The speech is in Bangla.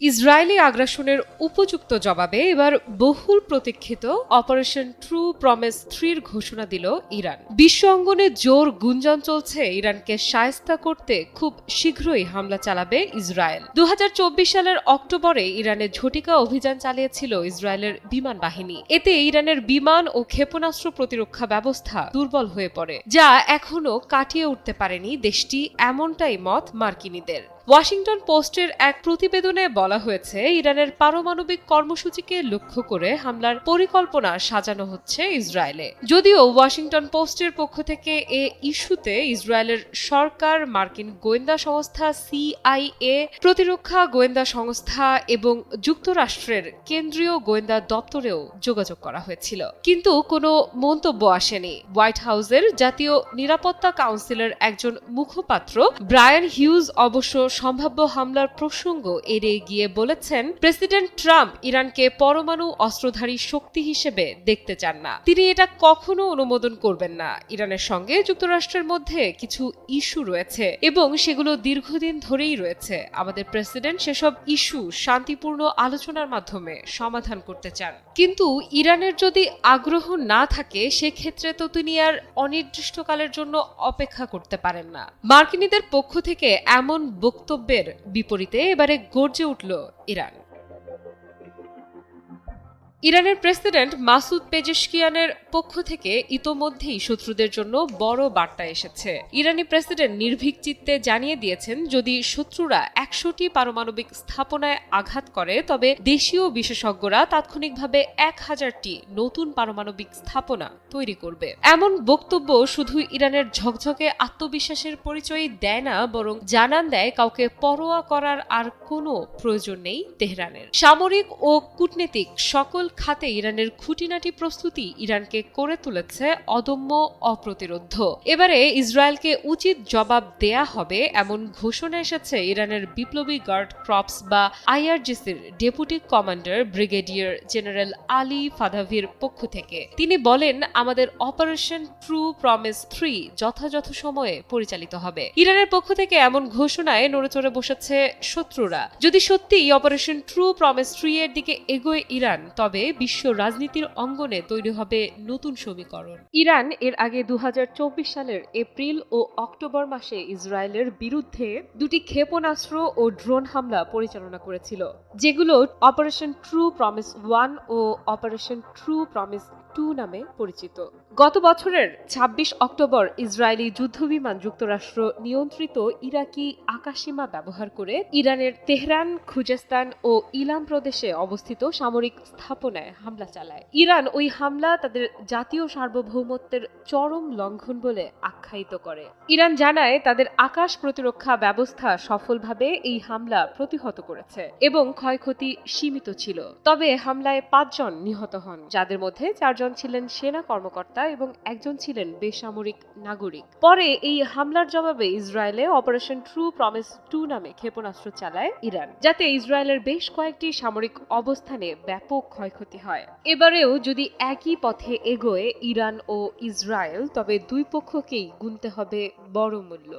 ইসরায়েলি আগ্রাসনের উপযুক্ত জবাবে এবার বহুল প্রতীক্ষিত অপারেশন ট্রু প্রমিস থ্রির ঘোষণা দিল ইরান। বিশ্ব অঙ্গনে জোর গুঞ্জন চলছে, ইরানকে সায়স্তা করতে খুব শীঘ্রই হামলা চালাবে ইসরায়েল। দুহাজার চব্বিশ সালের অক্টোবরে ইরানে ঝটিকা অভিযান চালিয়েছিল ইসরায়েলের বিমান বাহিনী। এতে ইরানের বিমান ও ক্ষেপণাস্ত্র প্রতিরক্ষা ব্যবস্থা দুর্বল হয়ে পড়ে, যা এখনও কাটিয়ে উঠতে পারেনি দেশটি, এমনটাই মত মার্কিনীদের। ওয়াশিংটন পোস্টের এক প্রতিবেদনে বলা হয়েছে, ইরানের পারমাণবিক কর্মসূচিকে লক্ষ্য করে হামলার পরিকল্পনা সাজানো হচ্ছে ইসরায়েলে। যদিও ওয়াশিংটন পোস্টের পক্ষ থেকে এ ইস্যুতে ইসরায়েলের সরকার, মার্কিন গোয়েন্দা সংস্থা, সিআইএ, প্রতিরক্ষা গোয়েন্দা সংস্থা এবং যুক্তরাষ্ট্রের কেন্দ্রীয় গোয়েন্দা দপ্তরেও যোগাযোগ করা হয়েছিল। কিন্তু কোনো মন্তব্য আসেনি। হোয়াইট হাউসের জাতীয় নিরাপত্তা কাউন্সিলের একজন মুখপাত্র, ব্রায়ান হিউজ, অবশ্য সম্ভাব্য হামলার প্রসঙ্গ এড়িয়ে গিয়ে বলেছেন, প্রেসিডেন্ট ট্রাম্প ইরানকে পরমাণু অস্ত্রধারী শক্তি হিসেবে দেখতে চান না। তিনি এটা কখনো অনুমোদন করবেন না। ইরানের সঙ্গে যুক্তরাষ্ট্রের মধ্যে কিছু ইস্যু রয়েছে এবং সেগুলো দীর্ঘদিন ধরেই রয়েছে। আমাদের প্রেসিডেন্ট সেসব ইস্যু শান্তিপূর্ণ আলোচনার মাধ্যমে সমাধান করতে চান। কিন্তু ইরানের যদি আগ্রহ না থাকে, সেক্ষেত্রে তো তিনি আর অনির্দিষ্টকালের জন্য অপেক্ষা করতে পারেন না। মার্কিনীদের পক্ষ থেকে এমন বক্তব্যের বিপরীতে এবারে গর্জে উঠল ইরান। ইরানের প্রেসিডেন্ট মাসুদ পেজেশকিয়ানের পক্ষ থেকে ইতোমধ্যেই শত্রুদের জন্য বড় বার্তা এসেছে। ইরানি প্রেসিডেন্ট নির্ভীক চিত্তে জানিয়ে দিয়েছেন, যদি শত্রুরা একশোটি পারমাণবিক স্থাপনায় আঘাত করে, তবে দেশীয় বিশেষজ্ঞরা তাৎক্ষণিকভাবে এক হাজারটি নতুন পারমাণবিক স্থাপনা তৈরি করবে। এমন বক্তব্য শুধু ইরানের ঝকঝকে আত্মবিশ্বাসের পরিচয় দেয় না, বরং জানান দেয় কাউকে পরোয়া করার আর কোনো প্রয়োজন নেই তেহরানের। সামরিক ও কূটনীতিক সকল খাতে ইরানের খুঁটিনাটি প্রস্তুতি ইরানকে করে তুলেছে অদম্য অপ্রতিরোধ। এবারে ইসরায়েলকে উচিত জবাব দেয়া হবে এমন ঘোষণা এসেছে ইরানের বিপ্লবী গার্ড ক্রপস বা আইআরজিসির deputy commander brigadier general Ali ফাদাভির পক্ষ থেকে। তিনি বলেন, আমাদের অপারেশন ট্রু প্রমিস থ্রি যথাযথ সময়ে পরিচালিত হবে। ইরানের পক্ষ থেকে এমন ঘোষণায় নড়েচড়ে বসেছে শত্রুরা। যদি সত্যি অপারেশন ট্রু প্রমিস থ্রি এর দিকে এগোয় ইরান, তবে বিশ্ব রাজনীতির অঙ্গনে তৈরি হবে নতুন সমীকরণ। ইরান এর আগে দু হাজার চব্বিশ সালের এপ্রিল ও অক্টোবর মাসে ইসরায়েলের বিরুদ্ধে দুটি ক্ষেপণাস্ত্র ও ড্রোন হামলা পরিচালনা করেছিল, যেগুলো অপারেশন ট্রু প্রমিস ওয়ান ও অপারেশন ট্রু প্রমিস টু নামে পরিচিত। গত বছরের ২৬ অক্টোবর ইসরায়েলি যুদ্ধবিমান যুক্তরাষ্ট্র নিয়ন্ত্রিত ইরাকি আকাশসীমা ব্যবহার করে ইরানের তেহরান, খুজেস্তান ও ইলাম প্রদেশে অবস্থিত সামরিক স্থাপনায় হামলা চালায়। ইরান ওই হামলা তাদের জাতীয় সার্বভৌমত্বের চরম লঙ্ঘন বলে আখ্যায়িত করে। ইরান জানায় তাদের আকাশ প্রতিরক্ষা ব্যবস্থা সফলভাবে এই হামলা প্রতিহত করেছে এবং ক্ষয়ক্ষতি সীমিত ছিল। তবে হামলায় পাঁচজন নিহত হন, যাদের মধ্যে চারজন ছিলেন সেনা কর্মকর্তা এবং একজন ছিলেন বেসামরিক নাগরিক। পরে এই হামলার জবাবে ইসরায়েলে অপারেশন ট্রু প্রমিস টু নামে ক্ষেপণাস্ত্র চালায় ইরান, যাতে ইসরায়েলের বেশ কয়েকটি সামরিক অবস্থানে ব্যাপক ক্ষয়ক্ষতি হয়। এবারেও যদি একই পথে এগোয় ইরান ও ইসরায়েল, তবে দুই পক্ষকেই গুনতে হবে বড় মূল্য।